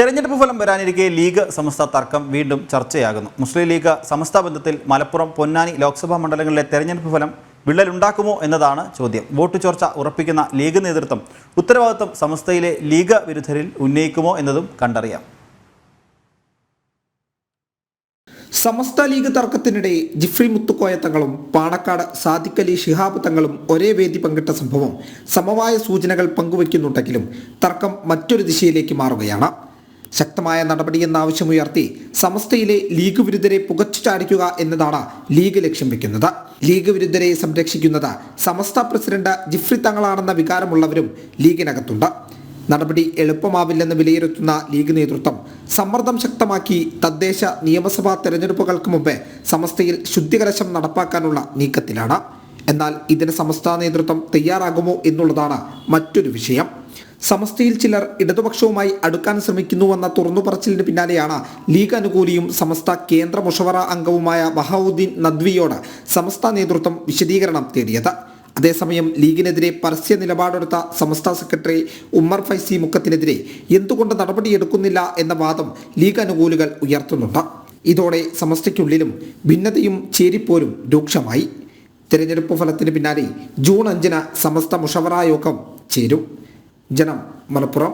തെരഞ്ഞെടുപ്പ് ഫലം വരാനിരിക്കെ ലീഗ് സമസ്ത തർക്കം വീണ്ടും ചർച്ചയാകുന്നു. മുസ്ലിം ലീഗ് സമസ്ത ബന്ധത്തിൽ മലപ്പുറം പൊന്നാനി ലോക്സഭാ മണ്ഡലങ്ങളിലെ തെരഞ്ഞെടുപ്പ് ഫലം വിള്ളലുണ്ടാക്കുമോ എന്നതാണ് ചോദ്യം. വോട്ട് ചോർച്ച ഉറപ്പിക്കുന്ന ലീഗ് നേതൃത്വം ഉത്തരവാദിത്വം സമസ്തയിലെ ലീഗ് വിരുദ്ധരിൽ ഉന്നയിക്കുമോ എന്നതും കണ്ടറിയാം. സമസ്ത ലീഗ് തർക്കത്തിനിടെ ജിഫ്രി മുത്തുക്കോയ തങ്ങളും പാണക്കാട് സാദിഖലി ഷിഹാബ് തങ്ങളും ഒരേ വേദി പങ്കിട്ട സംഭവം സമവായ സൂചനകൾ പങ്കുവയ്ക്കുന്നുണ്ടെങ്കിലും തർക്കം മറ്റൊരു ദിശയിലേക്ക് മാറുകയാണ്. ശക്തമായ നടപടിയെന്ന ആവശ്യമുയർത്തി സമസ്തയിലെ ലീഗ് വിരുദ്ധരെ പുകച്ചു ചാടിക്കുക എന്നതാണ് ലീഗ് ലക്ഷ്യം വെക്കുന്നത്. ലീഗ് വിരുദ്ധരെ സംരക്ഷിക്കുന്നത് സമസ്ത പ്രസിഡന്റ് ജിഫ്രി തങ്ങളാണെന്ന വികാരമുള്ളവരും ലീഗിനകത്തുണ്ട്. നടപടി എളുപ്പമാവില്ലെന്ന് വിലയിരുത്തുന്ന ലീഗ് നേതൃത്വം സമ്മർദ്ദം ശക്തമാക്കി തദ്ദേശ നിയമസഭാ തെരഞ്ഞെടുപ്പുകൾക്ക് മുമ്പേ സമസ്തയിൽ ശുദ്ധികലശം നടപ്പാക്കാനുള്ള നീക്കത്തിലാണ്. എന്നാൽ ഇതിന് സമസ്ത നേതൃത്വം തയ്യാറാകുമോ എന്നുള്ളതാണ് മറ്റൊരു വിഷയം. സമസ്തയിൽ ചിലർ ഇടതുപക്ഷവുമായി അടുക്കാൻ ശ്രമിക്കുന്നുവെന്ന തുറന്നുപറച്ചിലിന് പിന്നാലെയാണ് ലീഗ് അനുകൂലിയും സമസ്ത കേന്ദ്ര മുഷവറ അംഗവുമായ ബഹാവുദ്ദീൻ നദ്വിയോട് സമസ്ത നേതൃത്വം വിശദീകരണം തേടിയത്. അതേസമയം ലീഗിനെതിരെ പരസ്യ നിലപാടെടുത്ത സമസ്ത സെക്രട്ടറി ഉമ്മർ ഫൈസി മുക്കത്തിനെതിരെ എന്തുകൊണ്ട് നടപടിയെടുക്കുന്നില്ല എന്ന വാദം ലീഗ് അനുകൂലികൾ ഉയർത്തുന്നുണ്ട്. ഇതോടെ സമസ്തയ്ക്കുള്ളിലും ഭിന്നതയും ചേരിപ്പോരും രൂക്ഷമായി. തിരഞ്ഞെടുപ്പ് ഫലത്തിന് പിന്നാലെ ജൂൺ അഞ്ചിന് സമസ്ത മുഷവറ യോഗം ചേരും. ജനം മലപ്പുറം